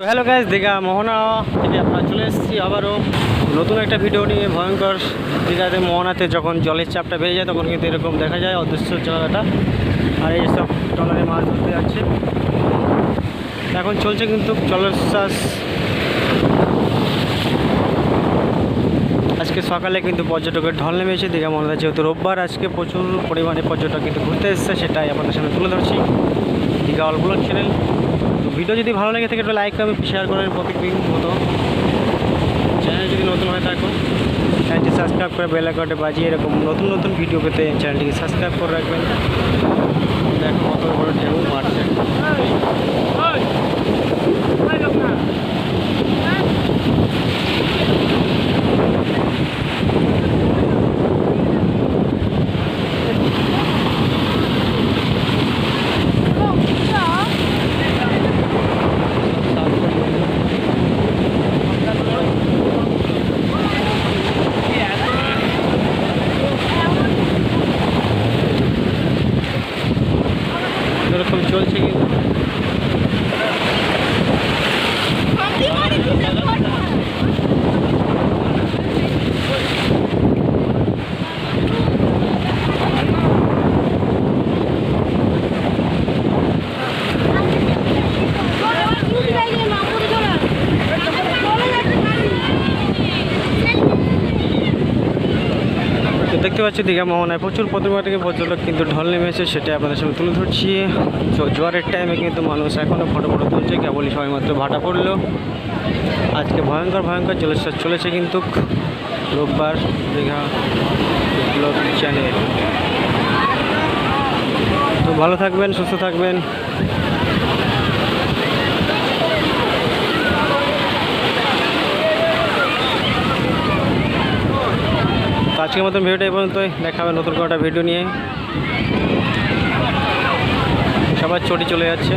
Hello guys Digha মোহনা। থেকে আপনারা চলে এসেছি আবারও নতুন একটা ভিডিও নিয়ে, ভয়ঙ্কর। দীঘাতে, মোহনাতে যখন জলের চাপটা বেড়ে যায়, তখন কিন্তু এরকম দেখা যায় অদৃশ্য জায়গাটা আর এই সব টলারে মাছ ধরতে যাচ্ছে। এখন চলছে কিন্তু জলোচ্ছ্বাস। আজকে সকালে কিন্তু পর্যটকের ঢল নেমেছে। দীঘা মোহনা যেহেতু রোববার, আজকে প্রচুর পরিমাণে পর্যটক কিন্তু ঘুরতে এসেছে, সেটাই আপনাদের সামনে তুলে ধরছি। দীঘা অল ব্লগ চ্যানেল তো ভিডিও যদি ভালো লাগে থাকে একটু লাইক করবেন শেয়ার করেন প্রত্যেকদিন মতো। চ্যানেল যদি নতুন হয়ে থাকো চ্যানেলটি সাবস্ক্রাইব করে বেল আইকনটা বাজিয়ে এরকম নতুন নতুন ভিডিও পেতে চ্যানেলটিকে সাবস্ক্রাইব করে রাখবেন। দেখো কত বড় ঢেউ মারছে। চলছে কিন্তু। দেখতে পাচ্ছি দীঘা মোহনায় প্রচুর পরিমাণ থেকে পর্যটক কিন্তু ঢল নেমেছে সেটা আপনাদের সঙ্গে তুলে ধরছি। জোয়ারের টাইমে কিন্তু মানুষ এখনও ফটো ফটো তুলছে, কেবলই সবেমাত্র ভাটা পড়ল। আজকে ভয়ঙ্কর ভয়ঙ্কর জলোচ্ছ্বাস চলেছে কিন্তু রোববার দীঘা ব্লগ চ্যানেল তো ভালো থাকবেন, সুস্থ থাকবেন তো আজকের মতন ভিডিওটা এই পর্যন্তই। দেখা হবে নতুন একটা ভিডিও নিয়ে। সবার চটি চলে যাচ্ছে।